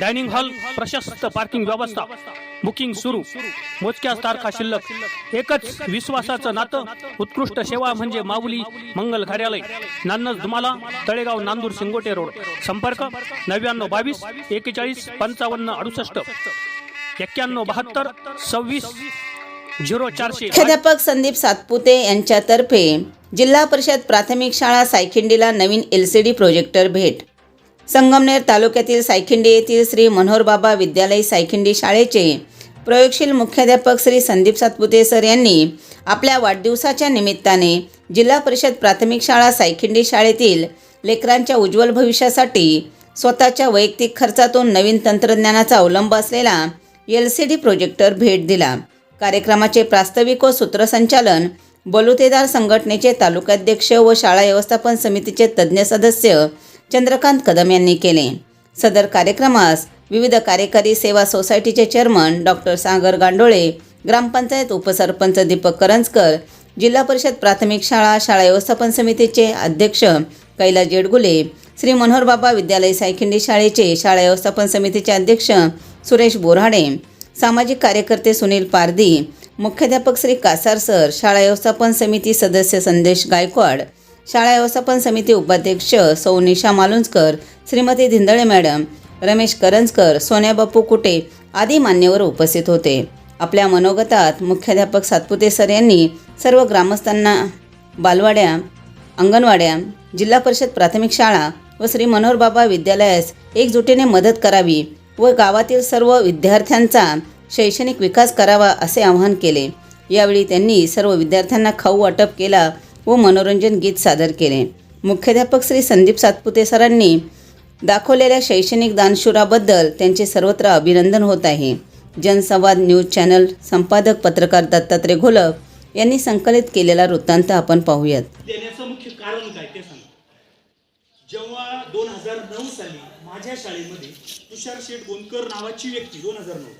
Dining hall प्रशस्त parking व्यवस्था. Booking सुरू. मोजक्याच तारखा शिल्लक. एकच विश्वासाचं नातं. उत्कृष्ट सेवा म्हणजे माऊली मंगल कार्यालय. नान्नज धुमाला तळेगाव नांदूर शिंगोटे रोड. संपर्क नव्याण्णव बावीस एकेचाळीस पंचावन्न अडुसष्ट. एक्क्याण्णव बहात्तर सव्वीस झिरो चारशे. प्राध्यापक संदीप सातपुते यांच्यातर्फे जिल्हा परिषद प्राथमिक शाळा सायखिंडीला नवीन एल सी डी प्रोजेक्टर भेट. संगमनेर तालुक्यातील सायखिंडी येथील श्री मनोहरबाबा विद्यालय सायखिंडी शाळेचे प्रयोगशील मुख्याध्यापक श्री संदीप सातपुते सर यांनी आपल्या वाढदिवसाच्या निमित्ताने जिल्हा परिषद प्राथमिक शाळा सायखिंडी शाळेतील लेकरांच्या उज्ज्वल भविष्यासाठी स्वतःच्या वैयक्तिक खर्चातून नवीन तंत्रज्ञानाचा अवलंब असलेला एल सी डी प्रोजेक्टर भेट दिला. कार्यक्रमाचे प्रास्ताविक व सूत्रसंचालन बलुतेदार संघटनेचे तालुकाध्यक्ष व शाळा व्यवस्थापन समितीचे तज्ज्ञ सदस्य चंद्रकांत कदम यांनी केले. सदर कार्यक्रमास विविध कार्यकारी सेवा सोसायटीचे चेअरमन डॉक्टर सागर गांडोळे ग्रामपंचायत उपसरपंच दीपक करंजकर जिल्हा परिषद प्राथमिक शाळा शाळा व्यवस्थापन समितीचे अध्यक्ष कैलास जेडगुले श्री मनोहरबाबा विद्यालय सायखिंडी शाळेचे शाळा व्यवस्थापन समितीचे अध्यक्ष सुरेश बोराडे सामाजिक कार्यकर्ते सुनील पारदी मुख्याध्यापक श्री कासार सर शाळा व्यवस्थापन समिती सदस्य संदेश गायकवाड शाळा व्यवस्थापन समिती उपाध्यक्ष सौ निशा मालुंजकर श्रीमती धिंदळे मॅडम रमेश करंजकर सोन्या बप्पू कुटे आदी मान्यवर उपस्थित होते. आपल्या मनोगतात मुख्याध्यापक सातपुते सर यांनी सर्व ग्रामस्थांना बालवाड्या अंगणवाड्या जिल्हा परिषद प्राथमिक शाळा व श्री मनोहरबाबा विद्यालयास एकजुटीने मदत करावी व गावातील सर्व विद्यार्थ्यांचा शैक्षणिक विकास करावा असे आवाहन केले. यावेळी त्यांनी सर्व विद्यार्थ्यांना खाऊ वाटप केला व मनोरंजन गीत सादर केले. मुख्याध्यापक श्री संदीप सातपुते सरांनी दाखवलेल्या शैक्षणिक दानशुराबद्दल त्यांचे सर्वत्र अभिनंदन होत आहे. जनसंवाद न्यूज चॅनल संपादक पत्रकार दत्तात्रय घोलप यांनी संकलित केलेला वृत्तांत आपण पाहूयात. देण्याचं मुख्य कारण काय ते सांग. जेव्हा दोन हजार नऊ साली माझ्या शाळेमध्ये तुषार शेठ गोंदकर नावाची व्यक्ती दोन हजार नऊ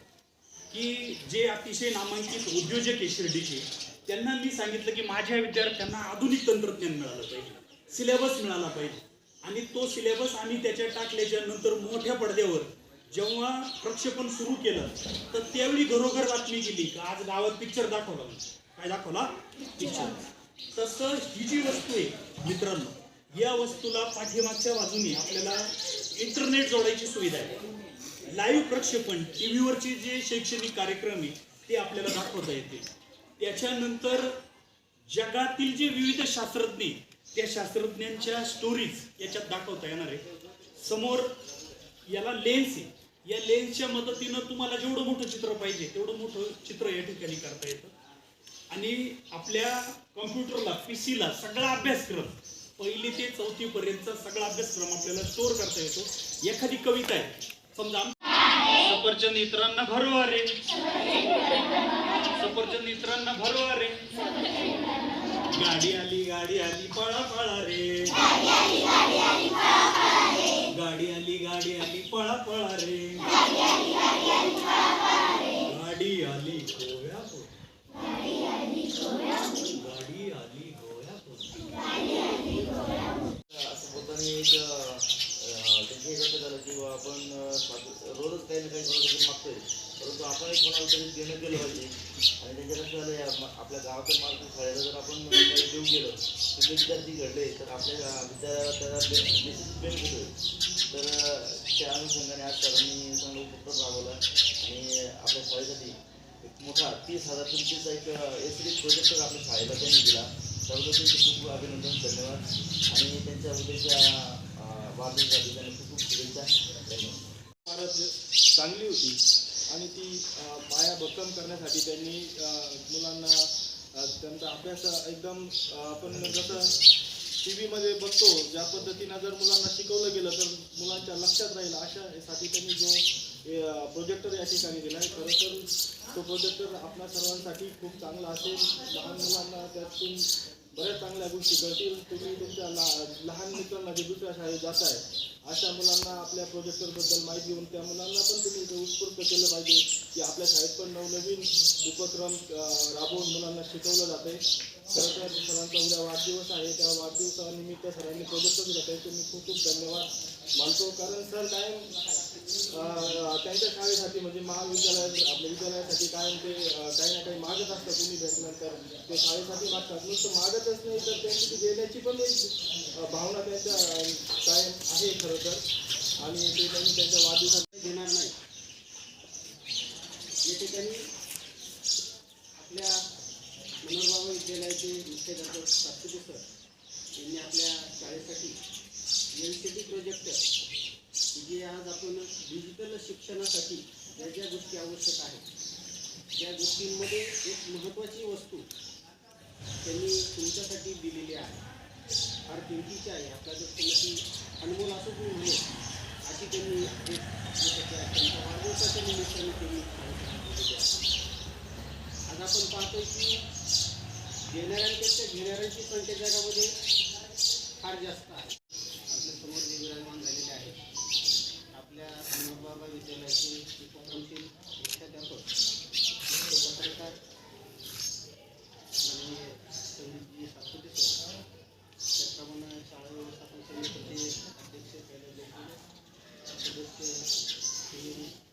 की जे अतिशय नामांकित उद्योजक आहे शिर्डीचे त्यांना मी सांगितलं की माझ्या विद्यार्थ्यांना आधुनिक तंत्रज्ञान मिळालं पाहिजे. सिलेबस मिळाला पाहिजे. आणि तो सिलेबस आम्ही त्याच्यात टाकल्याच्या नंतर मोठ्या पडद्यावर जेव्हा प्रक्षेपण सुरू केलं तर त्यावेळी घरोघर बातमी गेली की आज गावात पिक्चर दाखवला काय दाखवला? पिक्चर तसं ही जी वस्तू आहे मित्रांनो या वस्तूला पाठीमागच्या बाजूने आपल्याला इंटरनेट जोडायची सुविधा आहे. लाईव्ह प्रक्षेपण टी व्हीवरचे जे शैक्षणिक कार्यक्रम आहे ते आपल्याला दाखवता येते. त्याच्यानंतर जगातील जे विविध शास्त्रज्ञ त्या शास्त्रज्ञांच्या स्टोरीज याच्यात दाखवता येणार आहे. समोर याला लेन्स आहे. या लेन्सच्या मदतीनं तुम्हाला जेवढं मोठं चित्र पाहिजे तेवढं मोठं चित्र या ठिकाणी करता येतं. आणि आपल्या कॉम्प्युटरला पीसीला सगळा अभ्यासक्रम पहिली ते चौथी पर्यंतचा सगळा अभ्यासक्रम आपल्याला स्टोअर करता येतो. एखादी कविता आहे. समजा सफरचंद इतरांना भरवा रे सफरचंद इतरांना भरवा रे. गाडी आली गाडी आली पळा पळा रे. गाडी आली गाडी आली पळा पळा रे. गाडी आली गोव्या गाडी आली गोव्या असं बोलताना एक अं, झालं की आपण रोजच काही ना काही मागतोय. परंतु आपण एक कोणाला तरी देणं केलं पाहिजे. आणि त्याच्यानंतर झालं या आपल्या गावाच्या मार्ग शाळेला जर आपण काही देऊ गेलो तर विद्यार्थी घडले तर आपल्या विद्यार्थ्याला त्याला बेनिफिट होईल तर त्या अनुषंगाने आज सरांनी चांगला उपक्रम राबवला आणि आपल्या शाळेसाठी एक मोठा तीस हजार तुमचीचा एक एस डी प्रोजेक्ट आपल्या शाळेला त्यांनी दिला त्याबद्दल त्यांचे खूप खूप अभिनंदन धन्यवाद. आणि त्यांच्या उद्याच्या अं, वाढदिवसासाठी त्यांना खूप खूप शुभेच्छा. धन्यवाद. चांगली होती. आणि ती पाया भक्कम करण्यासाठी त्यांनी मुलांना त्यांचा अभ्यास एकदम आपण जसं टी व्हीमध्ये बघतो ज्या पद्धतीनं जर मुलांना शिकवलं गेलं तर मुलांच्या लक्षात राहील. अशा साठी त्यांनी जो प्रोजेक्टर या ठिकाणी दिला आहे. खरं तर तो प्रोजेक्टर आपल्या सर्वांसाठी खूप चांगला असेल. लहान मुलांना त्यातून बऱ्याच चांगल्या गोष्टी करतील. तुम्ही तुमच्या ला लहान मित्रांना जे दुसऱ्या शाळेत जात आहे अशा मुलांना आपल्या प्रोजेक्टरबद्दल माहिती देऊन त्या मुलांना पण तुम्ही उत्स्फूर्त केलं पाहिजे की आपल्या शाळेत पण नवनवीन उपक्रम राबवून मुलांना शिकवलं जाते आहे खरं तर सरांचा उद्या वाढदिवस आहे. त्या वाढदिवसानिमित्त सरांनी प्रोजेक्टर दिला त्याचे मी खूप खूप धन्यवाद मानतो. कारण सर कायम त्यांच्या शाळेसाठी म्हणजे महाविद्यालय आपल्या विद्यालयासाठी कायम ते काही ना काही मागत असतात तुम्ही भेटल्यानंतर. ते शाळेसाठी मागतात. नुसतं मागतच नाही तर त्यांची ती देण्याची पण एक भावना त्यांच्या काय कायम आहे खरं तर. आणि ते त्यांनी त्यांच्या वाढदिवसात देणार नाही. या ठिकाणी आपल्या मनोरबाबा विद्यालयाचे मुख्याध्यापक सर यांनी आपल्या शाळेसाठी एल सी डी प्रोजेक्टर जे आज आपण डिजिटल शिक्षणासाठी ज्या ज्या गोष्टी आवश्यक आहेत त्या गोष्टींमध्ये एक महत्त्वाची वस्तू त्यांनी तुमच्यासाठी दिलेली आहे. फार किमतीची आहे. आपल्या दृष्टीने अनमोल असो मी म्हणेल अशी त्यांनी एक त्यांच्या वाढदिवसाच्या निमित्ताने त्यांनी आज आपण पाहतोय की घेणाऱ्यांपेक्षा घेणाऱ्यांची संख्या जगामध्ये फार जास्त आहे. বিশ্ববিদ্যালয়কে উৎপাদনশীল শিক্ষা দেখো তখনকার মানে যে ছাত্রটি চেতনা চালু ব্যবস্থাপন সমিতিতে অধ্যক্ষ প্যানেল সদস্য